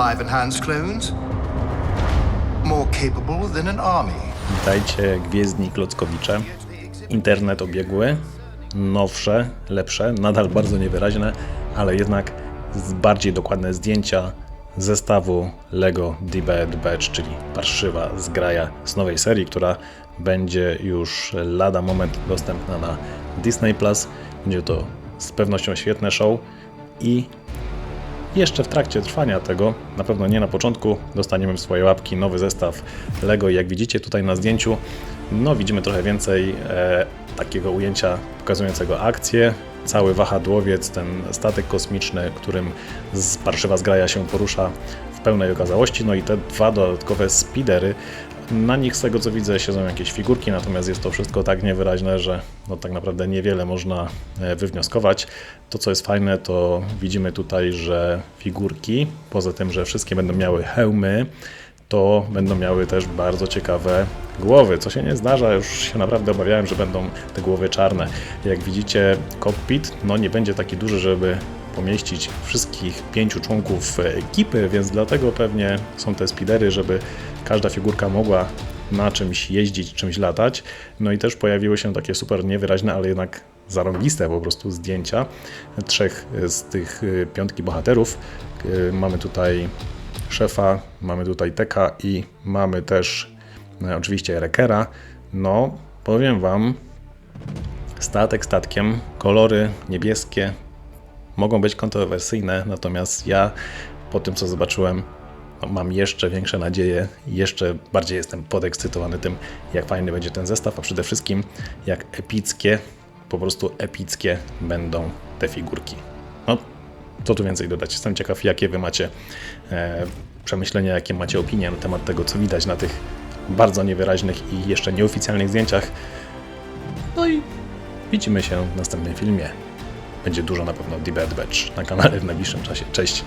five enhanced clones. More capable than an army. Witajcie, Gwiezdni Klockowicze. Internet obiegły, nowsze, lepsze, nadal bardzo niewyraźne, ale jednak bardziej dokładne zdjęcia zestawu LEGO The Bad Batch, czyli parszywa zgraja z nowej serii, która będzie już lada moment dostępna na Disney+. Plus. Będzie to z pewnością świetne show i jeszcze w trakcie trwania tego, na pewno nie na początku, dostaniemy w swoje łapki nowy zestaw Lego. I Jak widzicie tutaj na zdjęciu, no widzimy trochę więcej e, takiego ujęcia pokazującego akcję. Cały wahadłowiec, ten statek kosmiczny, którym z parszywa zgraja się porusza w pełnej okazałości. No i te dwa dodatkowe speedery. Na nich z tego co widzę siedzą jakieś figurki, natomiast jest to wszystko tak niewyraźne, że no tak naprawdę niewiele można e, wywnioskować. To co jest fajne, to widzimy tutaj, że figurki, poza tym, że wszystkie będą miały hełmy, to będą miały też bardzo ciekawe głowy, co się nie zdarza, już się naprawdę obawiałem, że będą te głowy czarne. Jak widzicie, cockpit no nie będzie taki duży, żeby pomieścić wszystkich pięciu członków ekipy, więc dlatego pewnie są te speedery, żeby każda figurka mogła na czymś jeździć, czymś latać. No i też pojawiły się takie super niewyraźne, ale jednak zarąbiste po prostu zdjęcia trzech z tych y, piątki bohaterów. Y, Mamy tutaj szefa, mamy tutaj Teka i mamy też e, oczywiście Rekera. No, powiem Wam, statek statkiem, kolory niebieskie mogą być kontrowersyjne, natomiast ja po tym co zobaczyłem no, mam jeszcze większe nadzieje jeszcze bardziej jestem podekscytowany tym, jak fajny będzie ten zestaw, a przede wszystkim jak epickie, po prostu epickie będą te figurki. No, co tu więcej dodać? Jestem ciekaw, jakie Wy macie e, przemyślenia, jakie macie opinie na temat tego, co widać na tych bardzo niewyraźnych i jeszcze nieoficjalnych zdjęciach. No i widzimy się w następnym filmie. Będzie dużo na pewno The Bad Batch na kanale w najbliższym czasie. Cześć!